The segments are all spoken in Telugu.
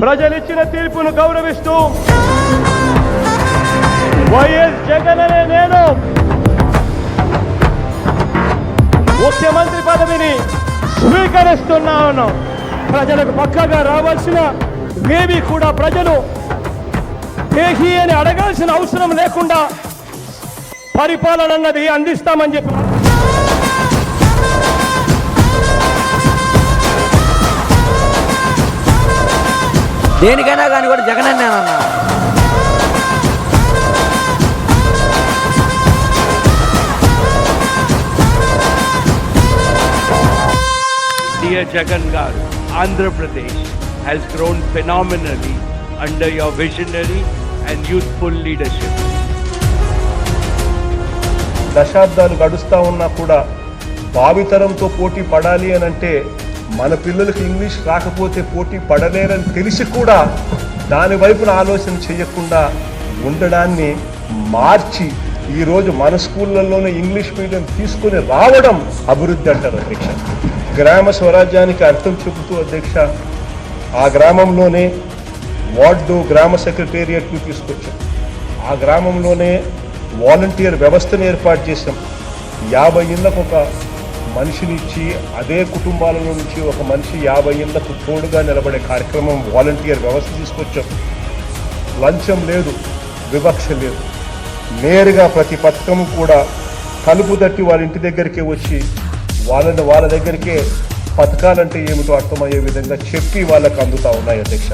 ప్రజలిచ్చిన తీర్పును గౌరవిస్తూ వైఎస్ జగన్ అనే నేను ముఖ్యమంత్రి పదవిని స్వీకరిస్తున్నాను ప్రజలకు పక్కగా రావాల్సిన ఏవి కూడా ప్రజలు దేహి అని అడగాల్సిన అవసరం లేకుండా పరిపాలన అన్నది అందిస్తామని చెప్పి దేనికైనా కానీ కూడా Jagan అన్నానన్నా Dear Jagan Garu, Andhra Pradesh has grown phenomenally under your visionary and youthful leadership. దశాబ్దాలు గడుస్తూ ఉన్నా కూడా భావితరంతో పోటీ పడాలి అని అంటే మన పిల్లలకు ఇంగ్లీష్ రాకపోతే పోటీ పడలేరని తెలిసి కూడా దాని వైపున ఆలోచన చేయకుండా ఉండడాన్ని మార్చి ఈరోజు మన స్కూళ్ళల్లోనే ఇంగ్లీష్ మీడియం తీసుకుని రావడం అభివృద్ధి అంటారు అధ్యక్ష. గ్రామ స్వరాజ్యానికి అర్థం చెబుతూ అధ్యక్ష ఆ గ్రామంలోనే వార్డు గ్రామ సెక్రటేరియట్ని తీసుకొచ్చాం. ఆ గ్రామంలోనే వాలంటీర్ వ్యవస్థను ఏర్పాటు చేశాం. యాభై ఇళ్ళకు ఒక మనిషినిచ్చి అదే కుటుంబాలలో నుంచి ఒక మనిషి యాభై ఇళ్ళకు తోడుగా నిలబడే కార్యక్రమం వాలంటీర్ వ్యవస్థ తీసుకొచ్చాం. లంచం లేదు వివక్ష లేదు. నేరుగా ప్రతి పథకం కూడా కలుపు తట్టి వాళ్ళ ఇంటి దగ్గరికే వచ్చి వాళ్ళని వాళ్ళ దగ్గరికే పథకాలంటే ఏమిటో అర్థమయ్యే విధంగా చెప్పి వాళ్ళకు అందుతా ఉన్నాయి అధ్యక్ష.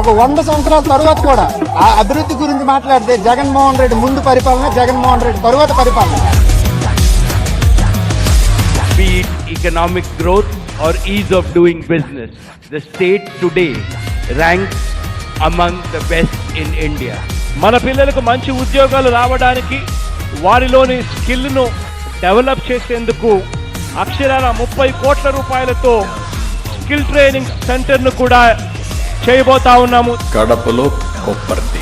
ఒక వంద సంవత్సరాల తర్వాత కూడా ఆ అభివృద్ధి గురించి మాట్లాడితే జగన్మోహన్ రెడ్డి ముందు పరిపాలన జగన్మోహన్ రెడ్డి తరువాత పరిపాలన. Economic growth or ease of doing business, the state today ranks among the best in India. మన పిల్లలకు మంచి ఉద్యోగాలు రావడానికి వారిలోని స్కిల్ను డెవలప్ చేసేందుకు అక్షరాల ముప్పై కోట్ల రూపాయలతో స్కిల్ ట్రైనింగ్ సెంటర్ను కూడా చేయబోతా ఉన్నాము. కడపలో Kopparthi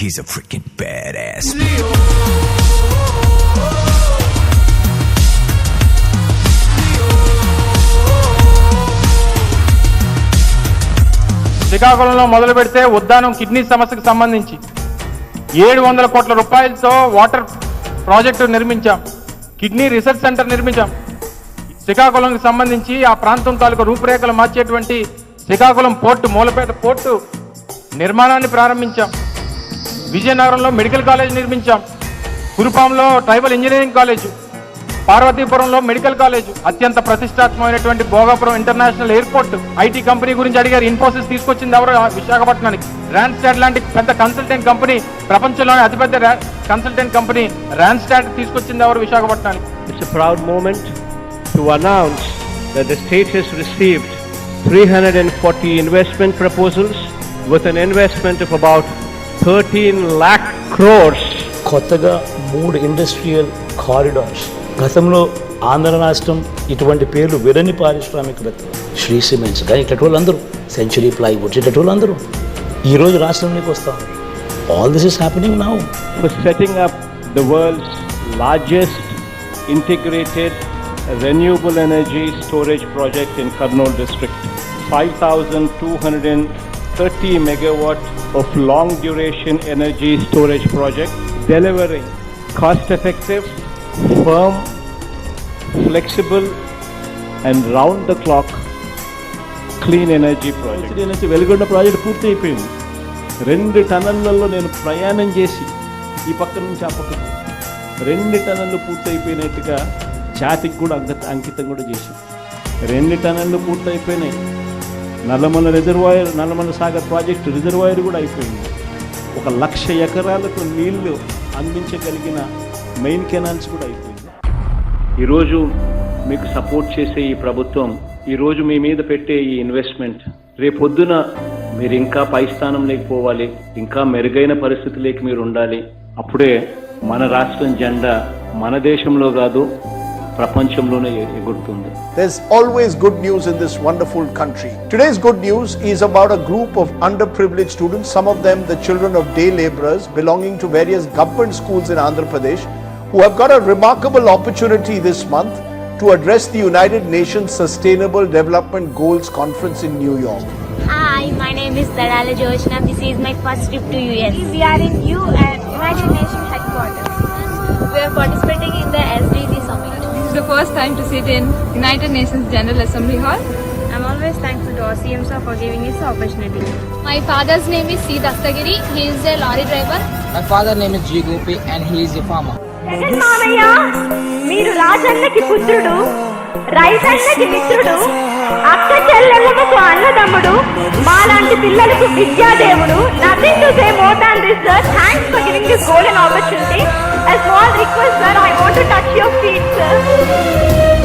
He's a freaking badass. శ్రీకాకుళంలో మొదలు పెడితే ఉద్దానం కిడ్నీ సమస్యకు సంబంధించి ఏడు వందల కోట్ల రూపాయలతో వాటర్ ప్రాజెక్టు నిర్మించాం. కిడ్నీ రీసెర్చ్ సెంటర్ నిర్మించాం. శ్రీకాకుళంకి సంబంధించి ఆ ప్రాంతం తాలూకు రూపురేఖలు మార్చేటువంటి శ్రీకాకుళం పోర్టు మూలపేట పోర్టు నిర్మాణాన్ని ప్రారంభించాం. విజయనగరంలో మెడికల్ కాలేజ్ నిర్మించాం. కురుపాంలో ట్రైబల్ ఇంజనీరింగ్ కాలేజ్ పార్వతీపురంలో మెడికల్ కాలేజ్ అత్యంత ప్రతిష్టాత్మకమైనటువంటి Bhogapuram international airport. IT company గురించి అడిగారు. ఇన్ఫోసిస్ తీసుకొచ్చింది ఎవరు? విశాఖపట్నానికి. ర్యాన్స్టాడ్ లాంటి పెద్ద కన్సల్టెంట్ కంపెనీ ప్రపంచంలోనే అతిపెద్ద కన్సల్టెంట్ కంపెనీ ర్యాన్స్టాడ్ తీసుకొచ్చింది ఎవరు? విశాఖపట్నానికి. It's proud moment to announce announce that the state has 340 investment proposals with an investment of about 13 lakh crores. కొత్తగా మూడు ఇండస్ట్రియల్ కారిడార్స్ గతంలో ఆంధ్ర రాష్ట్రం ఇటువంటి పేర్లు విరని పారిశ్రామికవేత్తలు శ్రీ సిమెంట్స్ కానీ ఇట్లాంటి వాళ్ళందరూ సెంచురీ ప్లైవుడ్స్ ఇట్లాంటి వాళ్ళందరూ ఈరోజు రాష్ట్రంలోకి వస్తాం. All this is happening now for setting up the world's largest integrated renewable energy storage project in Karnool district. 5,230 megawatt of long duration energy storage project delivering cost effective, firm, flexible and round the clock clean energy project. నుంచి వెలుగొండ ప్రాజెక్ట్ పూర్తి అయిపోయింది రెండు టన్నులలో నేను ప్రయాణం చేసి ఈ పక్క నుంచి ఆ పక్కకు రెండు టన్నులు పూర్తి అయిపోయినట్టుగా జాతికి కూడా అంకిత అంకితం కూడా చేసి రెండు టన్నులు పూర్తి అయిపోయినాయి Nallamala reservoir Nallamala Sagar project reservoir కూడా అయిపోయింది. ఒక లక్ష ఎకరాలకు నీళ్ళు అందించగలిగిన మెయిన్ కెనాల్స్ కూడా అయిపోయింది. ఈరోజు మీకు సపోర్ట్ చేసే ఈ ప్రభుత్వం ఈరోజు మీ మీద పెట్టే ఈ ఇన్వెస్ట్మెంట్ రేపొద్దున మీరు ఇంకా పై స్థానం లేకపోవాలి ఇంకా మెరుగైన పరిస్థితిలోకి మీరు ఉండాలి. అప్పుడే మన రాష్ట్రం జెండా మన దేశంలో కాదు ప్రపంచంలోనే ఎ- ఎగురుతుంది There's always good news in this wonderful country. Today's good news is about a group of underprivileged students, some of them the children of day laborers belonging to various government schools in Andhra Pradesh, who have got a remarkable opportunity this month to address the United Nations Sustainable Development Goals Conference in New York. Hi, my name is Dadala Joshna. This is my first trip to US. We are in UN, United Nations headquarters. We are participating in the SDG is the first time to sit in United Nations General Assembly Hall. I'm always thankful to our CM sir for giving us the opportunity. My father's name is C. Dastagiri. He is a lorry driver. My father name is G Gopi and he is a farmer Jagan మామయ్య మీరు రాజన్నకి పుత్రుడు రైతన్నకి మిత్రుడు అక్క చెల్లెళ్ళకు అన్నదమ్ముడు మాలాంటి పిల్లలకు విద్యాదేవుడు nothing to say more than this sir thanks for giving this golden opportunity A small request sir. I want to touch your feet sir.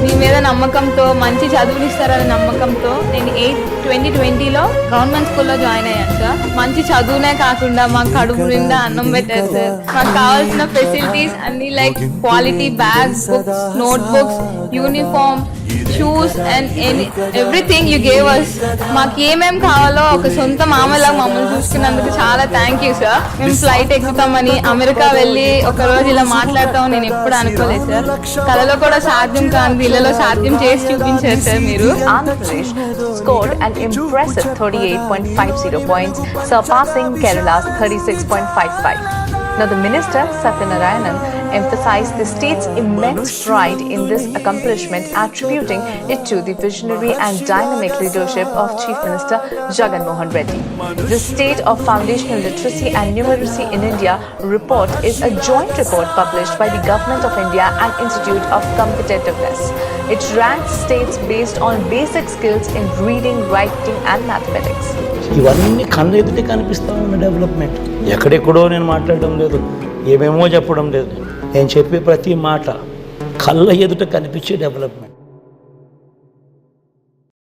మీ మీద నమ్మకంతో మంచి చదువులు ఇస్తారనే నమ్మకంతో నేను ఎయిట్ ట్వంటీ ట్వంటీలో గవర్నమెంట్ స్కూల్లో జాయిన్ అయ్యాను సార్ మంచి చదువునే కాకుండా మాకు కడుపు నిండా అన్నం పెట్టారు సార్ మాకు కావాల్సిన ఫెసిలిటీస్ అన్ని like quality bags books note books uniform shoes and any everything you gave us మాకు ఏమేం కావాలో ఒక సొంత మామలా మమ్మల్ని చూసుకున్నందుకు చాలా థ్యాంక్ యూ సార్ మేము ఫ్లైట్ ఎక్కుతామని అమెరికా వెళ్ళి ఒక రోజు ఇలా మాట్లాడతామని నేను ఎప్పుడు అనుకోలేదు సార్ కళలో కూడా సాధ్యం కాని ఇళ్ళలో సాధ్యం చేసి చూపించారు సార్ మీరు. Andhra Pradesh scored an impressive 38.50 points, surpassing Kerala's 36.55. Now, the minister Satyanarayanan emphasized the state's immense pride in this accomplishment, attributing it to the visionary and dynamic leadership of Chief Minister Jagan Mohan Reddy. The State of Foundational Literacy and Numeracy in India report is a joint report published by the Government of India and Institute of Competitiveness. It ranks states based on basic skills in reading, writing, and mathematics. ఇవన్నీ కళ్ళ ఎదుటే కనిపిస్తూ ఉన్న డెవలప్మెంట్ ఎక్కడెక్కడో నేను మాట్లాడడం లేదు. ఏమేమో చెప్పడం లేదు. నేను చెప్పే ప్రతి మాట కళ్ళ ఎదుట కనిపించే డెవలప్మెంట్